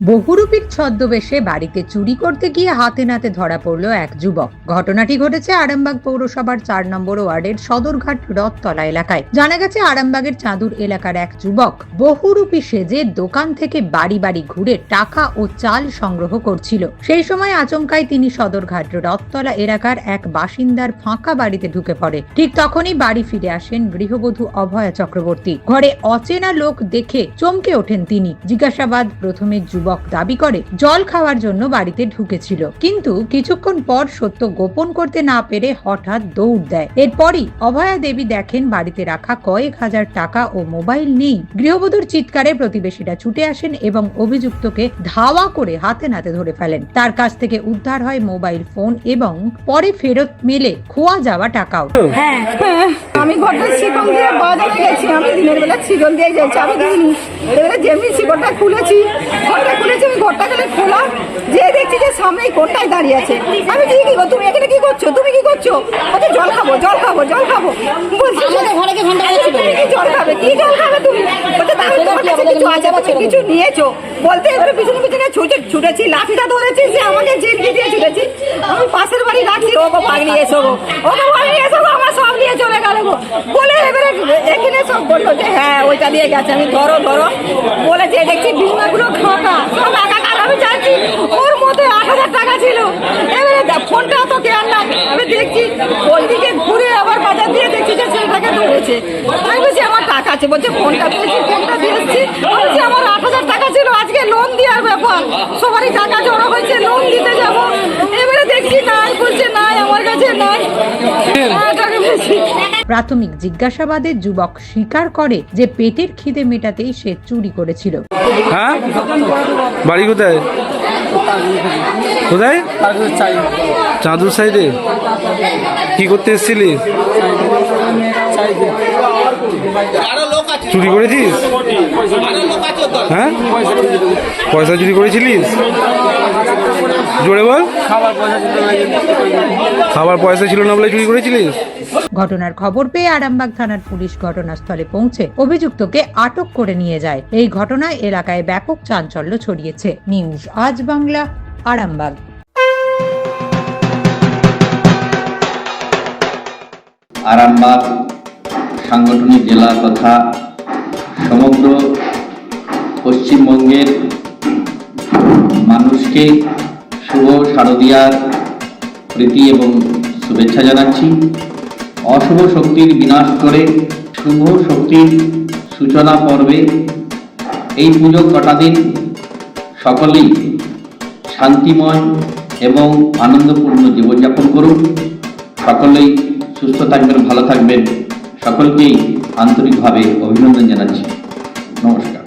বহুরূপীর ছদ্মবেশে বাড়িতে চুরি করতে গিয়ে হাতে নাতে ধরা পড়ল এক যুবক। ঘটনাটি ঘটেছে আরামবাগ পৌরসভার চার নম্বর ওয়ার্ডের সদরঘাট রথতলা এলাকায়। জানা গেছে আরামবাগের চাঁদুর এলাকার এক যুবক বহুরূপী সেজে দোকান থেকে বাড়ি বাড়ি ঘুরে টাকা ও চাল সংগ্রহ করছিল। সেই সময় আচমকায় তিনি সদরঘাট রথতলা এলাকার এক বাসিন্দার ফাঁকা বাড়িতে ঢুকে পড়ে। ঠিক তখনই বাড়ি ফিরে আসেন গৃহবধূ অভয়া চক্রবর্তী। ঘরে অচেনা লোক দেখে চমকে ওঠেন তিনি। জিজ্ঞাসাবাদ প্রথমে যুবক দাবি করে জল খাওয়ার জন্য বাড়িতে ঢুকেছিল। কিন্তু কিছুক্ষণ পর সত্য গোপন করতে না পেরে হঠাৎ দৌড় দেয়। এরপরই অভয়া দেবী দেখেন বাড়িতে রাখা কয়েক হাজার টাকা ও মোবাইল নেই। গৃহবধূর চিৎকারে প্রতিবেশীরা ছুটে আসেন এবং অভিযুক্তকে ধাওয়া করে হাতে নাতে ধরে ফেলেন। তার কাছ থেকে উদ্ধার হয় মোবাইল ফোন এবং পরে ফেরত মেলে খোয়া যাওয়া টাকাও। হ্যাঁ আমি ঘরটা শিকল দিয়ে বাজারে গেছি আমি দিনের বেলা শিকল দিয়ে যাচ্ছি আমি দিইনি যেমনি শিকলটা খুলেছি, ঘরটা খুলেছি আমি ঘরটা খোলা যে দেখছি যে সামনে এই কোটটাই দাঁড়িয়ে আছে। আমি কি কি তুমি এখানে কি করছ? তুমি কি করছ? বলছে জল খাব জল খাব জল খাব। বলছি ঘরে কি ঘণ্টা তুমি কি জল খাবে? কি জল খাবে তুমি? কাছে কিছু আছে? কিছু নিয়েছো? বলতে এবারে পিছনে পিছনে ছুটে ছুটেছি লাঠিটা ধরেছি যে আমাকে জিলকি দিয়ে ছুটেছি। আমি পাশের বাড়ি রাখছি। ও গো নিয়ে এসো গো। ও গো এসো নিয়ে চলে গেল গো। বলে এবারে এখানে সব বলল যে হ্যাঁ ওইটা দিয়ে গেছে। আমি ধরো ধরো। বলে যে, দেখছি বিমাগুলো খাতা। সব একাকার আমি যাচ্ছি ওর মধ্যে আট হাজার টাকা ছিল। এবারে ফোনটা তো কেয়ার না আমি দেখছি ওই দিকে ঘুরে আবার বাজার দিয়ে দেখছি যে ছেলেটাকে ধরেছে। আমি বলছি, আমার টাকা আছে। বলছে, ফোনটা পেয়েছি, ফোনটা দিয়ে এসছি। বলছি, আমার আট হাজার টাকা ছিল। আজকে লোন দেওয়ার ব্যাপার। সবারই টাকা জড়ো হয়েছে, লোন দিতে যাব। এবারে দেখছি নাই, বলছে, নাই, আমার কাছে নাই। প্রাথমিক জিজ্ঞাসাবাদে যুবক স্বীকার করে যে পেটের খিদে মেটাতেই সে চুরি করেছিল। হ্যাঁ? বাড়ি কোথায়? কোথায়? চাঁদুর সাইডে। কি করতে এসেছিলি? চুরি করেছিস? হ্যাঁ? পয়সা চুরি করেছিলিস? জোরে বল। খাবার পয়সা ছিল না বলে চুরি করেছিলিস? ঘটনার খবর পেয়ে আরামবাগ থানার পুলিশ ঘটনাস্থলে পৌঁছে অভিযুক্তকে আটক করে নিয়ে যায়। এই ঘটনায় এলাকায় ব্যাপক চাঞ্চল্য ছড়িয়েছে। নিউজ আজ বাংলা আরামবাগ। আরামবাগ সাংগঠনিক জেলা তথা সমগ্র পশ্চিমবঙ্গের মানুষকে শুভ শারদীয়ার প্রীতি এবং শুভেচ্ছা জানাচ্ছি। অশুভ শক্তির বিনাশ করে শুভ শক্তির সূচনা পর্বে এই পুজো কটা দিন সকলেই শান্তিময় এবং আনন্দপূর্ণ জীবনযাপন করুন। সকলেই সুস্থ থাকবেন, ভালো থাকবেন। সকলকেই আন্তরিকভাবে অভিনন্দন জানাচ্ছি। নমস্কার।